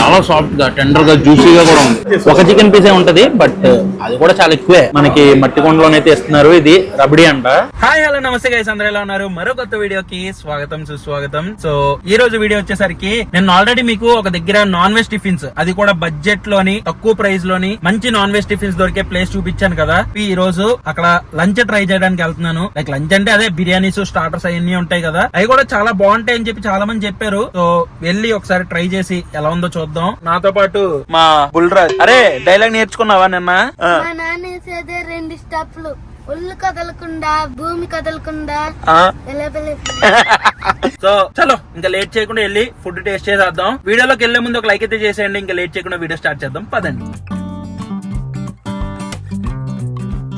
చాలా సాఫ్ట్గా టెండర్గా జ్యూసీగా కూడా ఉంది. ఒక చికెన్ పీసే ఉంటది బట్ uh, అది కూడా చాలా ఎక్కువే. మనకి మట్టి కొండలోనైతే ఇస్తున్నారు ఇది రబడి అంట. హాయ్ హలో నమస్తే గైస్ అందరూ ఎలా ఉన్నారు? మరో కొత్త వీడియోకి స్వాగతం సుస్వాగతం. సో ఈ రోజు వీడియో వచ్చేసరికి నేను ఆల్రెడీ మీకు ఒక దగ్గర నాన్ వెజ్ టిఫిన్స్ అది కూడా బడ్జెట్లోని తక్కువ ప్రైస్లోని మంచి నాన్ వెజ్ టిఫిన్స్ దొరికే ప్లేస్ చూపించాను కదా. ఈ రోజు అక్కడ లంచ్ ట్రై చేయడానికి వెళ్తున్నాను. లైక్ లంచ్ అంటే అదే బిర్యానీస్ స్టార్టర్స్ అవన్నీ ఉంటాయి కదా. అవి కూడా చాలా బాగుంటాయి అని చెప్పి చాలా మంది చెప్పారు. సో వెళ్ళి ఒకసారి ట్రై చేసి ఎలా ఉందో చూద్దాం. నాతో పాటు మా బుల్రాజ్. అరే డైలాగ్ నేర్చుకున్నావా నిన్న. మా నాన్న వేసేదే రెండు స్టెప్లు ఒళ్ళు కదలకుండా భూమి కదలకుండా. ఆ. సో చలో ఇంకా లేట్ చేయకుండా వెళ్ళి ఫుడ్ టేస్ట్ చేసేద్దాం. వీడియోలోకి వెళ్ళే ముందు ఒక లైక్ అయితే చేసేయండి. ఇంకా లేట్ చేయకుండా వీడియో స్టార్ట్ చేద్దాం. పదండి.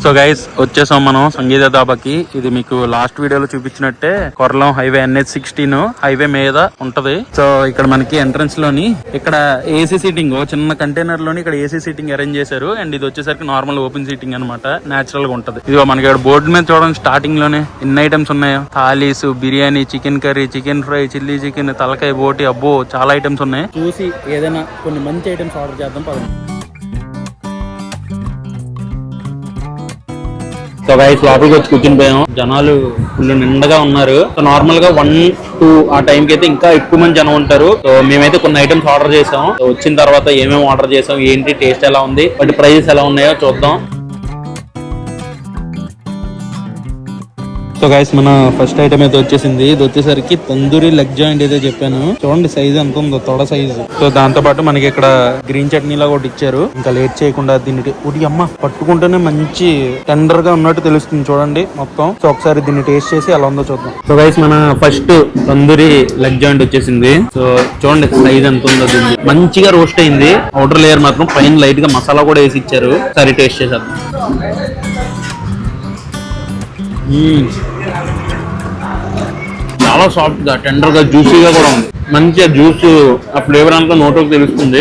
సో గైస్ వచ్చేసాం మనం సంగీత దాబాకి ఇది మీకు లాస్ట్ వీడియోలో చూపించినట్టే Koralam highway NH sixteen highway మీద ఉంటది. సో ఇక్కడ మనకి ఎంట్రన్స్లోని ఇక్కడ ఏసీ సీటింగ్ చిన్న కంటైనర్లోని ఇక్కడ ఏసీ సీటింగ్ అరేంజ్ చేశారు. అండ్ ఇది వచ్చేసరికి నార్మల్ ఓపెన్ సీటింగ్ అనమాట నేచురల్గా ఉంటది. ఇది మనకి ఇక్కడ బోర్డు మీద చూడండి స్టార్టింగ్లోనే ఎన్ని ఐటమ్స్ ఉన్నాయో. Thalis biryani chicken curry chicken fry chilli chicken తలకాయ బోటి అబ్బో చాలా ఐటమ్స్ ఉన్నాయి. చూసి ఏదైనా కొన్ని మంచి ఐటమ్స్ ఆర్డర్ చేద్దాం పదండి. సో గైస్ లోపలికి వచ్చి కూర్చుని పోయాం జనాలు ఫుల్ నిండగా ఉన్నారు. సో నార్మల్గా వన్ టూ ఆ టైం కి అయితే ఇంకా ఎక్కువ మంది జనం ఉంటారు. సో మేమైతే కొన్ని ఐటమ్స్ ఆర్డర్ చేసాం సో వచ్చిన తర్వాత ఏమేమి ఆర్డర్ చేసాం ఏంటి టేస్ట్ ఎలా ఉంది వాటి ప్రైజెస్ ఎలా ఉన్నాయో చూద్దాం. సో గైస్ మన ఫస్ట్ ఐటమ్ అయితే వచ్చేసింది. ఇది వచ్చేసరికి తందూరి లెగ్ జాయింట్ అయితే చెప్పాను. చూడండి సైజ్ ఎంత ఉందో తొడ సైజు సో దాంతో పాటు మనకి ఇక్కడ గ్రీన్ చట్నీ లాగా ఒకటి ఇచ్చారు. ఇంకా లేట్ చేయకుండా దీన్ని ఉడి అమ్మ పట్టుకుంటేనే మంచి టెండర్గా ఉన్నట్టు తెలుస్తుంది చూడండి మొత్తం. సో ఒకసారి దీన్ని టేస్ట్ చేసి అలా ఉందో చూద్దాం. సో గైస్ మన ఫస్ట్ తందూరి లెగ్ జాయింట్ వచ్చేసింది. సో చూడండి సైజ్ ఎంత ఉందో దీన్ని. మంచిగా రోస్ట్ అయింది. అవుటర్ లేయర్ మాత్రం పైన లైట్గా మసాలా కూడా వేసి ఇచ్చారు. సరే టేస్ట్ చేసేద్దాం. Hmm. చాలా సాఫ్ట్గా టెండర్గా జ్యూసీగా కూడా ఉంది. మంచిగా జ్యూస్ ఆ ఫ్లేవర్ అంతా నోట్లోకి తెలుస్తుంది.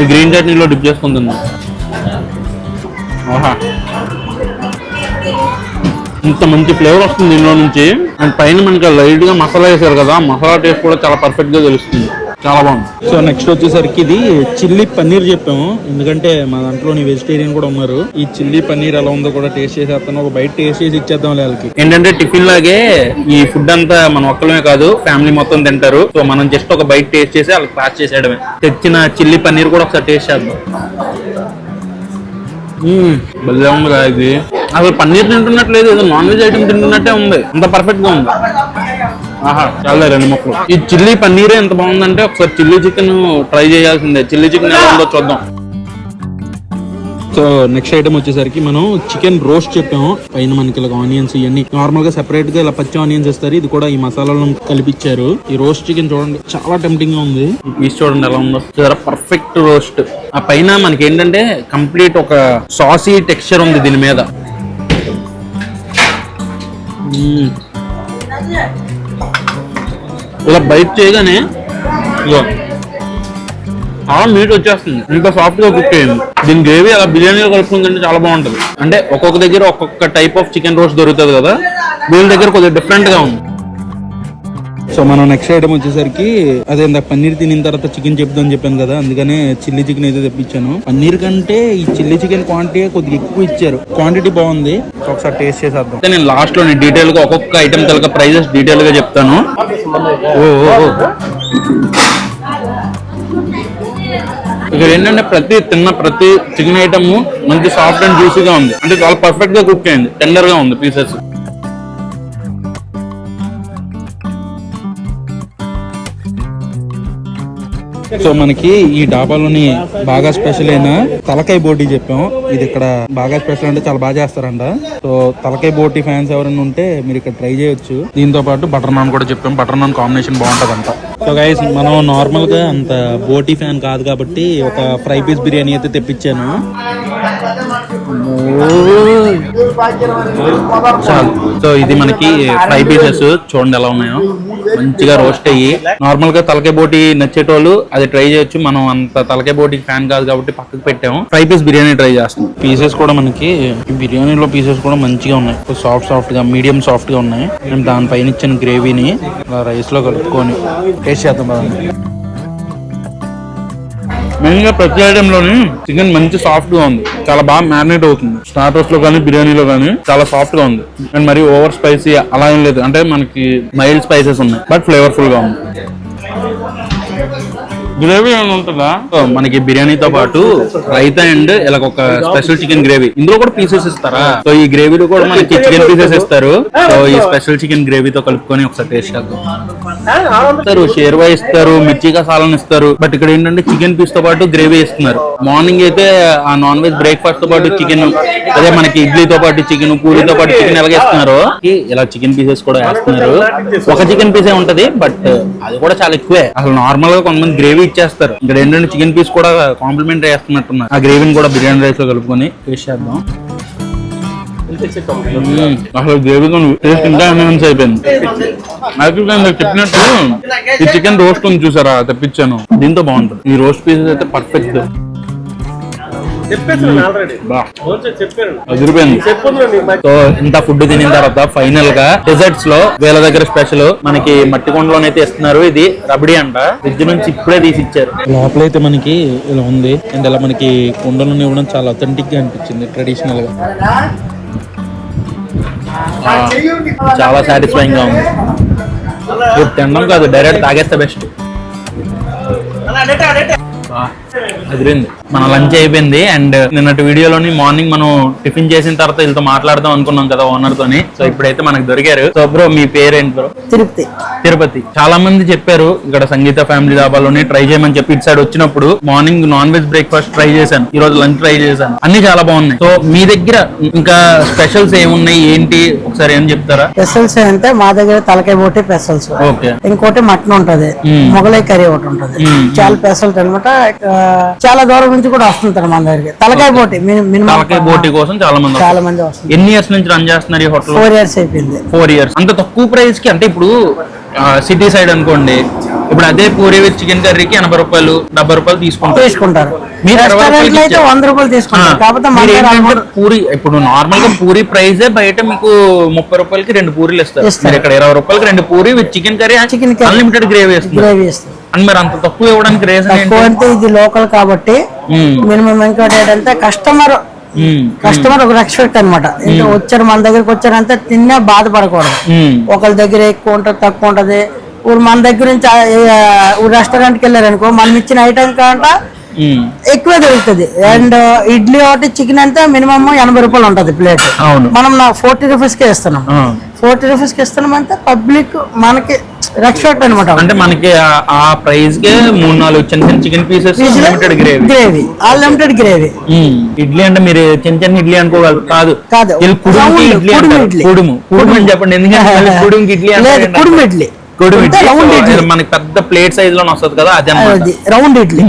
ఈ గ్రీన్ చట్నీలో డిప్ చేసుకుంటుంది ఆహా. ఇంత మంచి ఫ్లేవర్ వస్తుంది దీనిలో నుంచి. అండ్ పైన మనకి లైట్గా మసాలా వేసారు కదా మసాలా టేస్ట్ కూడా చాలా పర్ఫెక్ట్గా తెలుస్తుంది. చాలా బాగుంది. సో నెక్స్ట్ వచ్చేసరికి ఇది చిల్లీ పన్నీర్ చెప్పాము. ఎందుకంటే మా దాంట్లో వెజిటేరియన్ కూడా ఉన్నారు. ఈ చిల్లీ పన్నీర్ ఎలా ఉందో కూడా టేస్ట్ చేసేస్తాను. ఒక బయట టేస్ట్ చేసి ఇచ్చేద్దాం వాళ్ళకి. ఏంటంటే టిఫిన్ లాగే ఈ ఫుడ్ అంతా మన ఒక్కలమే కాదు ఫ్యామిలీ మొత్తం తింటారు. సో మనం జస్ట్ ఒక బయట టేస్ట్ చేసి వాళ్ళకి పాస్ చేసేయడమే. తెచ్చిన చిల్లీ పన్నీర్ కూడా ఒకసారి టేస్ట్ చేద్దాం. భలే ఉంది కదా ఇది. అసలు పన్నీర్ తింటున్నట్లేదు ఏదో నాన్ వెజ్ ఐటమ్ తింటున్నట్టే ఉంది. అంత పర్ఫెక్ట్గా ఉంది. చాలా రెండు ముక్కలు. ఈ చిల్లీ పన్నీరే ఎంత బాగుందంటే ఒకసారి చిల్లీ చికెన్ ట్రై చేయాల్సిందే. చిల్లీ చికెన్ ఎలా ఉందో చూద్దాం. సో నెక్స్ట్ ఐటమ్ వచ్చేసరికి మనం చికెన్ రోస్ట్ చెప్పాము. పైన మనకి ఇలా ఆనియన్స్ ఇవన్నీ. నార్మల్గా సెపరేట్గా ఇలా పచ్చి ఆనియన్స్ ఇస్తారు ఇది కూడా ఈ మసాలాలను కలిపిచ్చారు. ఈ రోస్ట్ చికెన్ చూడండి చాలా టెంప్టింగ్గా ఉంది. పీస్ చూడండి ఎలా ఉందో. చాలా పర్ఫెక్ట్ రోస్ట్. ఆ పైన మనకి ఏంటంటే కంప్లీట్ ఒక సాసీ టెక్స్చర్ ఉంది దీని మీద. ఇలా బైట్ చేయగానే ఇదిగో ఆ మీట్ వచ్చేస్తుంది. ఇంకా సాఫ్ట్గా కుక్ అయింది. దీని గ్రేవీ అలా బిర్యానీలో కలుపుకుందంటే చాలా బాగుంటుంది. అంటే ఒక్కొక్క దగ్గర ఒక్కొక్క టైప్ ఆఫ్ చికెన్ రోస్ట్ దొరుకుతుంది కదా వీళ్ళ దగ్గర కొద్దిగా డిఫరెంట్గా ఉంది. సో మనం నెక్స్ట్ ఐటమ్ వచ్చేసరికి అదే ఇందాక పన్నీర్ తినిన తర్వాత చికెన్ చెప్దామని చెప్పాను కదా అందుకనే చిల్లీ చికెన్ అయితే తెప్పించాను. పన్నీర్ కంటే ఈ చిల్లీ చికెన్ క్వాంటిటీ కొద్దిగా ఎక్కువ ఇచ్చారు. క్వాంటిటీ బాగుంది. ఒకసారి టేస్ట్ చేసేద్దాం. నేను లాస్ట్లో డీటెయిల్గా ఒక్కొక్క ఐటమ్ తలక ప్రైజెస్ డీటెయిల్గా చెప్తాను. ఓ ఇక్కడ ఏంటంటే ప్రతి తిన్న ప్రతి చికెన్ ఐటమ్ మంచి సాఫ్ట్ అండ్ జ్యూసీగా ఉంది. అంటే చాలా పర్ఫెక్ట్గా కుక్ అయింది. టెండర్గా ఉంది పీసెస్ సో మనకి ఈ డాబాలోని బాగా స్పెషల్ అయిన తలకాయ బోటి చెప్పాం. ఇది ఇక్కడ బాగా స్పెషల్ అంటే చాలా బాగా చేస్తారంట. సో తలకాయ బోటి ఫ్యాన్స్ ఎవరైనా ఉంటే మీరు ఇక్కడ ట్రై చేయొచ్చు. దీంతో పాటు బటర్ నాన్ కూడా చెప్పాం. బటర్ నాన్ కాంబినేషన్ బాగుంటదంట. సో గైస్ మనం నార్మల్గా అంత బోటి ఫ్యాన్ కాదు కాబట్టి ఒక ఫ్రై పీస్ బిర్యానీ అయితే తెప్పించాను. సో ఇది మనకి ఫ్రై పీసెస్ చూడండి ఎలా ఉన్నాయో. మంచిగా రోస్ట్ అయ్యి. నార్మల్గా తలకాయ బోటి నచ్చేటోళ్ళు అది ట్రై చేయొచ్చు. మనం అంత తలకాయ బోటి ఫ్యాన్ కాదు కాబట్టి పక్కకు పెట్టాము. ఫ్రై పీస్ బిర్యానీ ట్రై చేస్తాం. పీసెస్ కూడా మనకి బిర్యానీలో పీసెస్ కూడా మంచిగా ఉన్నాయి. సాఫ్ట్ సాఫ్ట్గా మీడియం సాఫ్ట్గా ఉన్నాయి. దానిపైన ఇచ్చిన గ్రేవీని రైస్లో కలుపుకొని టేస్ట్ చేద్దాం మెయిన్గా ప్రతి ఐటమ్ చికెన్ మంచి సాఫ్ట్గా ఉంది. చాలా బాగా మ్యారినేట్ అవుతుంది. స్టార్టర్స్లో కానీ బిర్యానీలో కానీ చాలా సాఫ్ట్గా ఉంది. అండ్ మరి ఓవర్ స్పైసీ అలా ఏం లేదు. అంటే మనకి మైల్డ్ స్పైసెస్ ఉన్నాయి బట్ ఫ్లేవర్ఫుల్గా ఉంది. గ్రేవీ ఏమైనా ఉంటుందా? మనకి బిర్యానీతో పాటు రైతా అండ్ ఇలా ఒక స్పెషల్ చికెన్ గ్రేవీ. ఇందులో కూడా పీసెస్ ఇస్తారా? సో ఈ గ్రేవీలో కూడా మనకి చికెన్ పీసెస్ ఇస్తారు. సో ఈ స్పెషల్ చికెన్ గ్రేవీతో కలుపుకొని ఒకసారి టేస్ట్ చేద్దాం. ఇస్తారు షేర్వా ఇస్తారు మిర్చి కసాలను ఇస్తారు. బట్ ఇక్కడ ఏంటంటే చికెన్ పీస్తో పాటు గ్రేవీ ఇస్తున్నారు మార్నింగ్ అయితే ఆ నాన్ వెజ్ బ్రేక్ఫాస్ట్తో పాటు చికెన్ అదే మనకి ఇడ్లీతో పాటు చికెన్ పూరితో పాటు చికెన్ ఎలాగ ఇస్తున్నారు ఇలా చికెన్ పీసెస్ కూడా వేస్తున్నారు. ఒక చికెన్ పీసే ఉంటది బట్ అది కూడా చాలా ఎక్కువే. అసలు నార్మల్గా కొంతమంది గ్రేవీ ఇచ్చేస్తారు. ఇక్కడ ఏంటంటే చికెన్ పీస్ కూడా కాంప్లిమెంట్ వేస్తున్నట్టున్నారు. ఆ గ్రేవీని కూడా బిర్యానీ రైస్లో కలుపుకొని టేస్ట్ చేద్దాం. అసలు గ్రేవీ టేస్ట్ ఇంకా ఎన్హాన్స్ అయిపోయింది యాక్చువల్గా నేను చెప్పినట్టు ఈ చికెన్ రోస్ట్ ఉంది చూసారా? తెప్పించాను. దీంతో బాగుంటుంది. ఈ రోస్ట్ పీసెస్ అయితే పర్ఫెక్ట్ చెప్పేసాను ఆల్రెడీ బా. చెప్పాను అదిరిపోయింది సో ఇంత ఫుడ్ తినిన తర్వాత ఫైనల్గా డెజర్ట్స్లో వీళ్ళ దగ్గర స్పెషల్ మనకి మట్టి కొండలోనైతే ఇస్తున్నారు ఇది రబడి అంట. ఫ్రిడ్జ్ నుంచి ఇప్పుడే తీసి ఇచ్చారు లోపలైతే మనకి ఇలా ఉంది. అండ్ ఇలా మనకి కుండలను ఇవ్వడం చాలా అథెంటిక్గా అనిపించింది ట్రెడిషనల్గా. చాలా సాటిస్ఫైయింగ్గా ఉంది. ఇది తినడం కాదు డైరెక్ట్ తాగేస్తే బెస్ట్ అదిరింది. మన లంచ్ అయిపోయింది అండ్ నిన్నటి వీడియోలోని మార్నింగ్ మనం టిఫిన్ చేసిన తర్వాత వీళ్ళతో మాట్లాడదాం అనుకున్నాం కదా ఓనర్ తోని సో ఇప్పుడైతే మనకు దొరికారు. సో బ్రో మీ పేరేంటి బ్రో? తిరుపతి. తిరుపతి. చాలా మంది చెప్పారు ఇక్కడ సంగీత ఫ్యామిలీ దాబాలోని ట్రై చేయమని చెప్పి ఇటు సైడ్ వచ్చినప్పుడు morning non veg breakfast try చేశాను. ఈ రోజు లంచ్ ట్రై చేశాను. అన్ని చాలా బాగున్నాయి. సో మీ దగ్గర ఇంకా స్పెషల్స్ ఏమున్నాయి? ఏంటి? ఒకసారి ఏం చెప్తారా? పెసల్స్ అంటే మా దగ్గర తలకాయ బోటి పెసల్స్. ఓకే. ఇంకోటి మటన్ ఉంటది. మొగలై కర్రీ ఒకటి ఉంటది. చాలా పెసల్ట్ అనమాట. చాలా దూరం నుంచి కూడా వస్తుంటారు మన దగ్గరికి. తలకాయ బోటి మినిమం తలకాయ బోటి కోసం చాలా మంది చాలా. మంది వస్తుంది ఎన్ని ఇయర్స్ నుంచి రన్ చేస్తున్నారు ఈ హోటల్? ఫోర్ ఇయర్స్ అయిపోయింది. Four years. అంత తక్కువ ప్రైస్కి అంటే ఇప్పుడు సిటీ సైడ్ అనుకోండి ఇప్పుడు అదే పూరి విత్ చికెన్ కర్రీకి ఎనభై రూపాయలు డెబ్బై రూపాయలు తీసుకుంటారు. తీసుకుంటారు. అయితే వంద రూపాయలు తీసుకుంటారు. కాకపోతే పూరి ఇప్పుడు నార్మల్గా పూరి ప్రైజే బయట మీకు ముప్పై రూపాయలకి రెండు పూరీలు ఇస్తారు. ఇస్తారు. ఇక్కడ ఇరవై రూపాయలకి రెండు puri with chicken curry curry. Unlimited gravy gravy ఇస్తుంది అని మరి అంత తక్కువ ఇవ్వడానికి రీజన్ తక్కువ అంటే ఇది లోకల్ కాబట్టి. మినిమం ఇంకోటి ఏంటంటే కస్టమర్. కస్టమర్ ఒక రెస్పెక్ట్ అనమాట ఇంకా వచ్చారు మన దగ్గరికి వచ్చారంటే తిన్నా బాధపడకూడదు. ఒకరి దగ్గర ఎక్కువ ఉంటది తక్కువ ఉంటది ఇప్పుడు మన దగ్గర నుంచి రెస్టారెంట్కి వెళ్ళారు అనుకో మనం ఇచ్చిన ఐటమ్ కంట. ఎక్కువే దొరుకుతుంది అండ్ ఇడ్లీ ఒకటి చికెన్ అంటే మినిమం ఎనభై రూపాయలు ఉంటది ప్లేట్ మనం నా ఫోర్టీ రూపీస్ కే ఇస్తున్నాం. ఫోర్టీ రూపీస్కి ఇస్తున్నాం అంటే పబ్లిక్ మనకి రెస్పెక్ట్ అనమాట. అంటే మనకి ఆ- ప్రైస్ కే మూడు నాలుగు చిన్న చిన్న chicken pieces limited gravy gravy unlimited gravy idli అంటే మీరు చిన్న చిన్న ఇడ్లీ అనుకోగలరు. కాదు. కాదు. కుడుము. ఇడ్లీ. కుడుము. కుడుము అని చెప్పండి. ఎందుకంటే కుడుముకి ఇడ్లీ అంటారు. కుడుము ఇడ్లీ అంటే మనకి పెద్ద ప్లేట్ సైజ్లో వస్తుంది కదా అది రౌండ్ ఇడ్లీ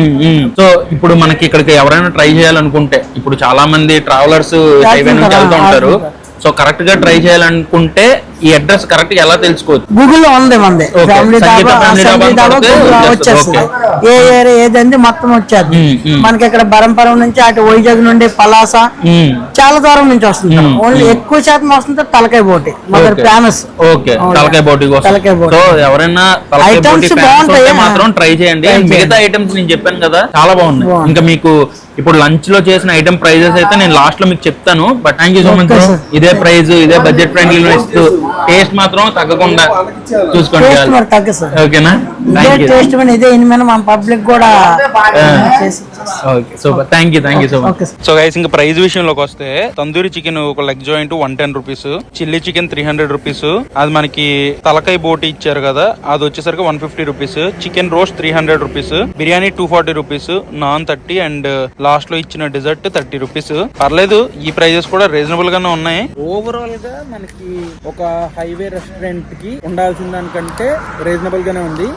సో ఇప్పుడు మనకి ఇక్కడికి ఎవరైనా ట్రై చేయాలనుకుంటే ఇప్పుడు చాలా మంది ట్రావెలర్స్ హైవే నుంచి వెళ్తూ ఉంటారు. సో కరెక్ట్గా ట్రై చేయాలనుకుంటే ఈ అడ్రస్ కరెక్ట్గా ఎలా తెలుసుకోవచ్చు గూగుల్లో ఉంది మంది Okay. Family Sangeetha Dhaba family Sangeetha Dhaba Dhaba కొడితే Google లో వచ్చేస్తుంది. ఏ ఏరియా ఏదండి మొత్తం వచ్చేది. మనకి ఇక్కడ బరంపురం నుంచి అటు వైజాగ్ నుండి పలాస. చాలా దూరం నుంచి వస్తుంది ఓన్లీ ఎక్కువ శాతం వస్తుంది తలకాయ బోటి Okay. Famous okay. తలకాయ బోటి తలకాయ బోటి. ఎవరైనా fans బాగుంటాయి. మాత్రం ట్రై చేయండి మిగతా. ఐటమ్స్ నేను చెప్పాను కదా చాలా బాగున్నాయి బాగుంది. ఇంకా మీకు ఇప్పుడు లంచ్లో చేసిన ఐటమ్ ప్రైజెస్ అయితే నేను లాస్ట్లో మీకు చెప్తాను. But thank you so much. ఇదే ప్రైస్ ఇదే బడ్జెట్ ఫ్రెండ్లీ ఇస్తూ టేస్ట్ మాత్రం తగ్గకుండా చూసుకోండి ఓకేనా ఇదే thank you thank you so much. So guys ఇంకా ప్రైస్ విషయంలోకి వస్తే తందూరి చికెన్ ఒక leg joint one ten rupees chilli chicken three hundred rupees అది మనకి తలకాయ బోటి ఇచ్చారు కదా అది వచ్చేసరికి one fifty rupees chicken roast three hundred rupees biryani two forty rupees naan thirty and లాస్ట్లో ఇచ్చిన డిజర్ట్ థర్టీ రూపీస్. పర్లేదు ఈ ప్రైజెస్ కూడా రీజనబుల్ గానే ఉన్నాయి. ఓవరాల్గా మనకి ఒక హైవే రెస్టారెంట్కి ఉండాల్సిన దానికంటే రీజనబుల్ గానే ఉంది.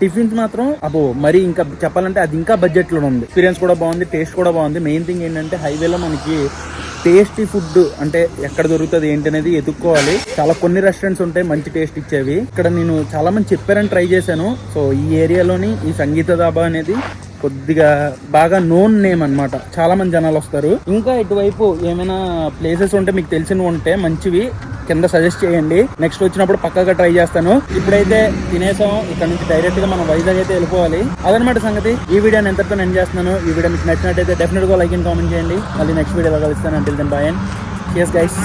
టిఫిన్స్ మాత్రం అబో మరి ఇంకా చెప్పాలంటే అది ఇంకా బడ్జెట్లో ఉంది. ఎక్స్పీరియన్స్ కూడా బాగుంది టేస్ట్ కూడా బాగుంది. మెయిన్ థింగ్ ఏంటంటే హైవేలో మనకి టేస్టీ ఫుడ్ అంటే ఎక్కడ దొరుకుతుంది ఏంటి అనేది ఎదుక్కోవాలి. చాలా కొన్ని రెస్టారెంట్స్ ఉంటాయి మంచి టేస్ట్ ఇచ్చేవి. ఇక్కడ నేను చాలా మంది చెప్పారని ట్రై చేశాను. సో ఈ ఏరియాలోని ఈ సంగీత దాబా అనేది కొద్దిగా బాగా నోన్ నేమ్ అన్నమాట. చాలా మంది జనాలు వస్తారు. ఇంకా ఇటువైపు ఏమైనా ప్లేసెస్ ఉంటే మీకు తెలిసినవి ఉంటే మంచివి కింద సజెస్ట్ చేయండి. నెక్స్ట్ వచ్చినప్పుడు పక్కగా ట్రై చేస్తాను. ఇప్పుడైతే తినేసాం. ఇక్కడ నుంచి డైరెక్ట్గా మనం వైజాగ్ అయితే వెళ్ళిపోవాలి. అదనమాట సంగతి. ఈ వీడియోని ఎంతతో ఎండ్ చేస్తున్నాను. ఈ వీడియో మీకు నచ్చినట్టయితే డెఫినెట్గా లైక్ అండ్ కామెంట్ చేయండి. మళ్ళీ నెక్స్ట్ వీడియోలో కలుస్తాను. అంటే బాయ్ అండ్ గైస్